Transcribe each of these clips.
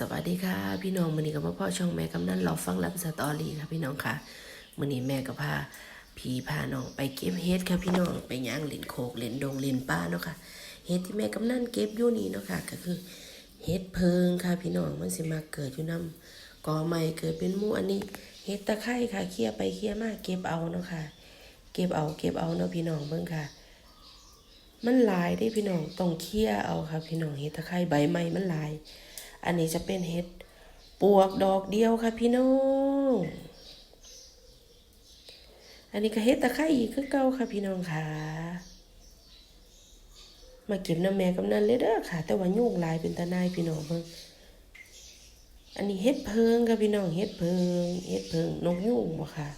สวัสดีค่ะ พี่น้องมือนี้ก็มาพ่อช่องแม่กำนันรอฟังรับสตอรี่ค่ะพี่น้องค่ะมือนี้แม่ก็พาพี่พาน้องไปเก็บเฮ็ดค่ะพี่น้องไปย่างเล่นโคกเล่นดงเล่นป่าเนาะค่ะเฮ็ดที่แม่กำนันเก็บอยู่นี่เนาะค่ะก็คือเฮ็ดเพิงค่ะพี่น้องมันสิมาเกิดอยู่นํกอใหม่เกิดเป็นมู่อันนี้เฮ็ดตะไคร้ค่ะเคลียไปเคลียมาเก็บเอาเนาะค่ะ เก็บเอาเก็บเอาเนาะพี่น้องเบิ่งค่ะ มันลายได้พี่น้องต้องเคลียเอาค่ะ พี่น้องเฮ็ดตะไคร้ใบไม้มันลาย อันนี้จะเป็นเห็ดปวกดอกเดียวค่ะพี่น้อง อันนี้ก็เห็ดตะไคร้อีกคือเก่าค่ะพี่น้องค่ะ มาเก็บน้ำแม่กำนันเลยเด้อค่ะ แต่ว่ายุ่งลายเป็นตาหนายพี่น้องเบิ่งอันนี้เห็ดเพิงค่ะพี่น้องเห็ดเพิงเห็ดเพิงนกยุ่งบ่ค่ะ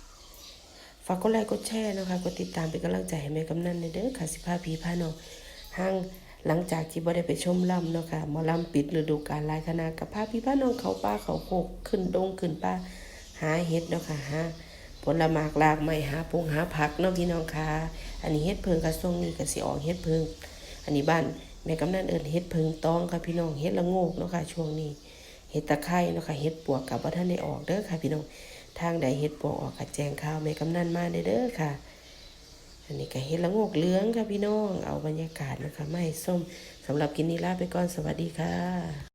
ฝากกดไลค์กดแชร์นะคะกดติดตามเป็นกำลังใจให้แม่กำนันในเด้อค่ะสิพาพี่พาน้องห่าง หลังจากที่บ่ได้ไปชมลำเนาะค่ะหมอลำปิดฤดูกาลลายคณะกับพาพี่พาน้องเขาป่าเขาโคกขึ้นดงขึ้นป่าหาเห็ดเนาะค่ะหาผลไม้หลากไม้หาปงหาผักเนาะพี่น้องค่ะอันนี้เห็ดเพิงกระทรงนี้ก็สิออกเห็ดเพิง อันนี้บ้านแม่กำนันเอิ้นเห็ดเพิงตองค่ะพี่น้องเห็ดละโงกเนาะค่ะช่วงนี้เห็ดตะไคร้เนาะค่ะเห็ดปวกกับว่าท่านได้ออกเด้อค่ะพี่น้องทางใดเห็ดปวกออกค่ะแจ้งข่าวแม่กำนันมาได้เด้อค่ะ อันนี้ก็เห็ดละงกเหลืองค่ะพี่น้อง เอาบรรยากาศนะคะไม่ส้มสำหรับกินนี้ลาไปก่อนสวัสดีค่ะ